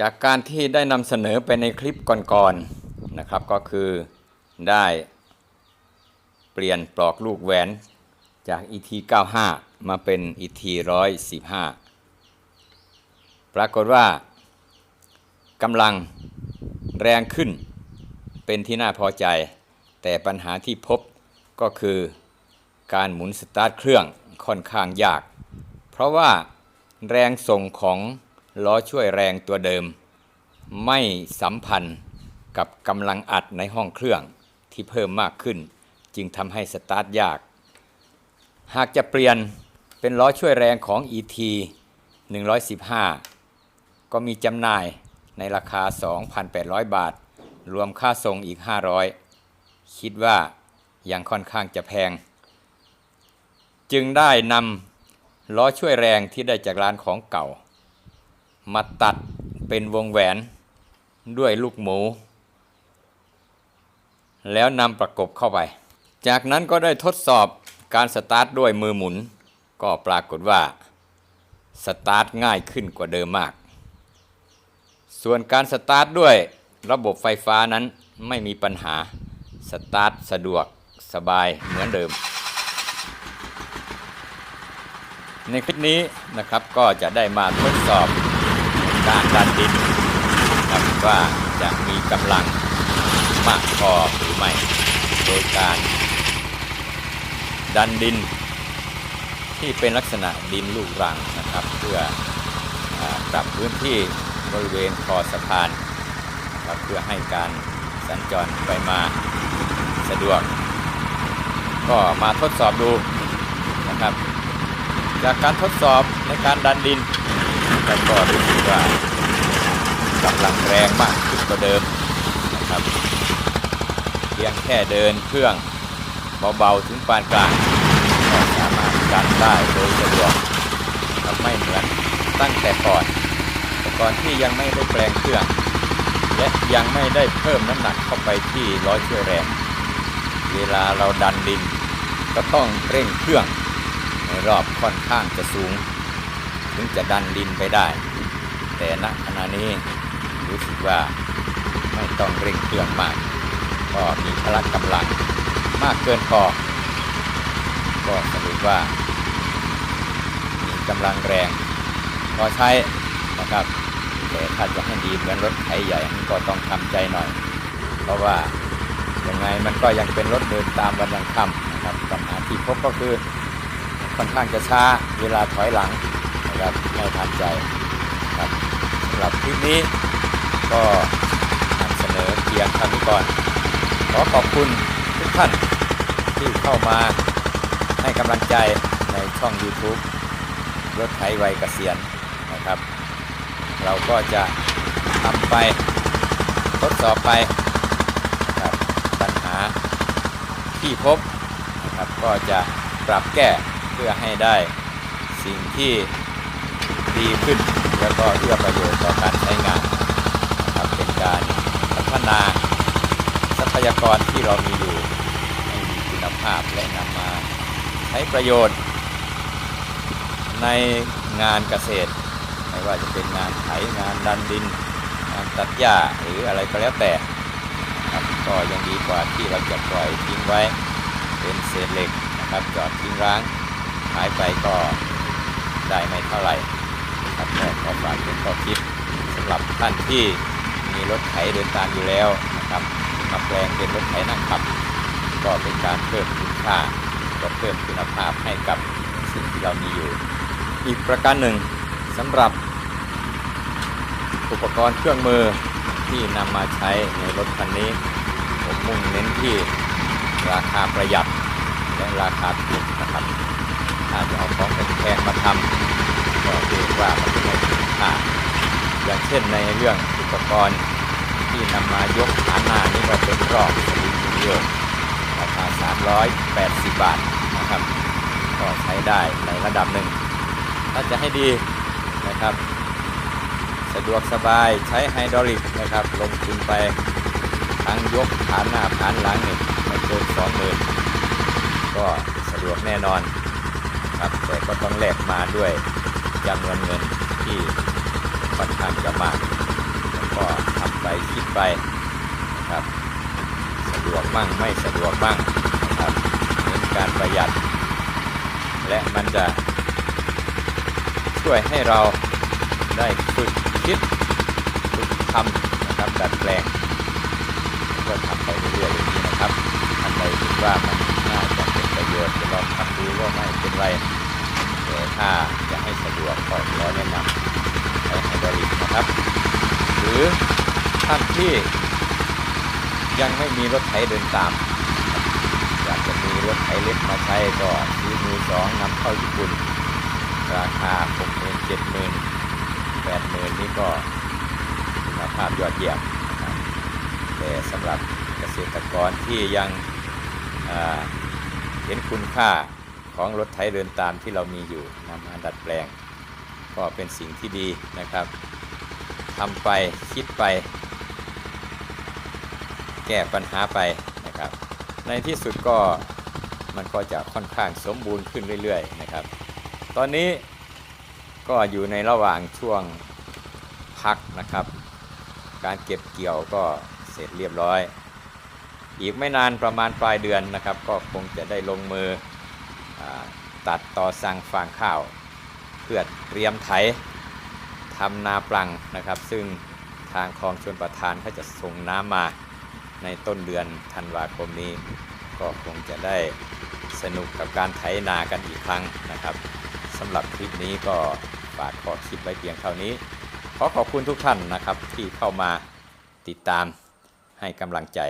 จากการที่ได้นำเสนอไปในคลิปก่อนๆนะครับก็คือได้เปลี่ยนปลอกลูกแหวนจาก ET 95 มาเป็น ET 115 ปรากฏว่ากำลังแรงขึ้นเป็นที่น่าพอใจ แต่ปัญหาที่พบก็คือการหมุนสตาร์ทเครื่องค่อนข้างยาก เพราะว่าแรงส่งของ ล้อช่วยแรงตัวเดิม ไม่สัมพันธ์กับกำลังอัดในห้องเครื่องที่เพิ่มมากขึ้น จึงทำให้สตาร์ทยาก หากจะเปลี่ยนเป็นล้อช่วยแรงของ ET 115 ก็มีจำหน่ายในราคา 2,800 บาท รวมค่าส่งอีก 500 คิดว่ายังค่อนข้างจะแพง จึงได้นำล้อช่วยแรงที่ได้จากร้านของเก่า มาตัดเป็นวงแหวนด้วยลูกหมู แล้วนำประกบเข้าไป จากนั้นก็ได้ทดสอบการสตาร์ทด้วยมือหมุน ก็ปรากฏว่า สตาร์ทง่ายขึ้นกว่าเดิมมาก ส่วนการสตาร์ทด้วยระบบไฟฟ้านั้นไม่มีปัญหา สตาร์ทสะดวกสบายเหมือนเดิม ในคลิปนี้นะครับก็จะได้มาทดสอบ การดันดินนะครับว่าจะมีกำลังมากพอหรือไม่ โดยการดันดินที่เป็นลักษณะดินลูกรังนะครับ เพื่อปรับพื้นที่บริเวณคอสะพานครับเพื่อให้การสัญจรไปมาสะดวก ก็มาทดสอบดูนะครับ จากการทดสอบในการดันดิน แต่ก็รู้สึกว่ากำลังแรงมากขึ้นกว่าเดิมนะครับเพียงแค่เดินเครื่องเบาๆถึงปานกลางก็สามารถดันได้โดยสะดวกครับไม่เหมือนตั้งแต่ก่อนแต่ก่อนที่ยังไม่ได้แปลงเครื่อง และยังไม่ได้เพิ่มน้ำหนักเข้าไปที่ร้อยช่วแรงเวลาเราดันดิน ก็ต้องเร่งเครื่องในรอบค่อนข้างจะสูง ถึงจะดันดินไปได้ แต่ณขณะนี้รู้สึกว่าไม่ต้องเร่งเครื่องมาก ก็มีพละกำลังมากเกินพอ ก็สรุปว่า มีกำลังแรงพอใช้นะครับแต่ถ้าจะให้ดีเหมือนรถไถใหญ่ก็ต้องทำใจหน่อย เพราะว่ายังไงมันก็ยังเป็นรถเดินตามวันยังค่ำนะครับปัญหาที่พบก็คือค่อนข้างจะช้าเวลาถอยหลัง ครับไม่ทันใจครับสำหรับคลิปนี้ก็นำเสนอเพียงเท่านี้ก่อน ขอขอบคุณทุกท่านที่เข้ามาให้กำลังใจในช่อง YouTube รถไถวัยเกษียณนะครับ เราก็จะทำไปทดสอบไปครับปัญหาที่พบนะครับก็จะปรับแก้เพื่อให้ได้สิ่งที่ ดีขึ้น แล้วก็เอื้อประโยชน์ต่อการใช้งานนะครับเป็นการพัฒนาทรัพยากรที่เรามีอยู่ให้มีคุณภาพและนำมาใช้ประโยชน์ ในงานเกษตร ไม่ว่าจะเป็นงานไถงานดันดินงานตัดหญ้าหรืออะไรก็แล้วแต่ครับก็ยังดีกว่าที่เราจะปล่อยทิ้งไว้เป็นเศษเหล็กนะครับจอดทิ้งร้างหายไปก็ได้ไม่เท่าไหร่ นะครับก็ขอฝากเป็นข้อคิดสำหรับท่านที่มีรถไถเดินตามอยู่แล้วนะครับมาแปลงเป็นรถไถนั่งขับ ก็เป็นการเพิ่มคุณค่าและเพิ่มคุณภาพให้กับสิ่งที่เรามีอยู่ อีกประการหนึ่งสำหรับ อุปกรณ์เครื่องมือที่นำมาใช้ในรถคันนี้ ผมมุ่งเน้นที่ราคาประหยัดและราคาถูกนะครับถ้าจจะเอาของแพงมาทำ ก็เรีกว่ามันจะไม่คุ้มค่าอย่างเช่นในเรื่องอุปกรณ์ที่นำมายกฐานหน้านี่ก็เป็นรอบสลิงเดียวราคา 380 บาทนะครับ ก็ใช้ได้ในระดับหนึ่ง ถ้าจะให้ดีนะครับ สะดวกสบายใช้ไฮดรอลิกนะครับ ลงทุนไปทั้งยกฐานหน้าฐานหลังเนี่ยไม่เกินสองหมื่นก็สะดวกแน่นอนครับแต่ก็ต้องแลกมาด้วย จำนวนเงินที่ค่อนข้างจะมากคิดไปนะครับสะดวกบ้างไม่สะดวกบ้างนะครับเน้นการประหยัด และมันจะช่วยให้เราได้ฝึกคิดฝึกทำนะครับดัดแปลง ก็ทำไปเรื่อยๆอย่างนี้นะครับท่านใดคิดว่ามันน่าจะเป็นประโยชน์จะลองทำดูก็ไม่เป็นไร ถ้าจะให้สะดวกก็ขอแนะนำใช้ไฮดรอลิกนะครับ หรือท่านที่ยังไม่มีรถไถเดินตาม อยากจะมีรถไถเล็กมาใช้ก็ซื้อมือสองนำเข้าญี่ปุ่น ราคา6 0 0 0 0 7 0 0 0 0 8 0 0 0นี่ก็คุณภาพยอดเยี่ยมนะครับแต่สำหรับเกษตรกรที่ยังเห็นคุณค่า ของรถไถเดินตามที่เรามีอยู่นำมาดัดแปลง ก็เป็นสิ่งที่ดีนะครับทำไปคิดไป แก้ปัญหาไปนะครับ ในที่สุดก็มันก็จะค่อนข้างสมบูรณ์ขึ้นเรื่อยๆนะครับ ตอนนี้ก็อยู่ในระหว่างช่วงพักนะครับ การเก็บเกี่ยวก็เสร็จเรียบร้อย อีกไม่นานประมาณปลายเดือนนะครับ ก็คงจะได้ลงมือ ตัดต่อสั่งฟางข้าว เพื่อเตรียมไถทำนาปลังนะครับ ซึ่งทางคลองชนประทานเขาจะส่งน้ำมาในต้นเดือนธันวาคมนี้ ก็คงจะได้สนุกกับการไถนากันอีกครั้งนะครับสำหรับคลิปนี้ก็ฝากขอคลิปไว้เพียงเท่านี้ ขอขอบคุณทุกท่านนะครับที่เข้ามาติดตามให้กำลังใจ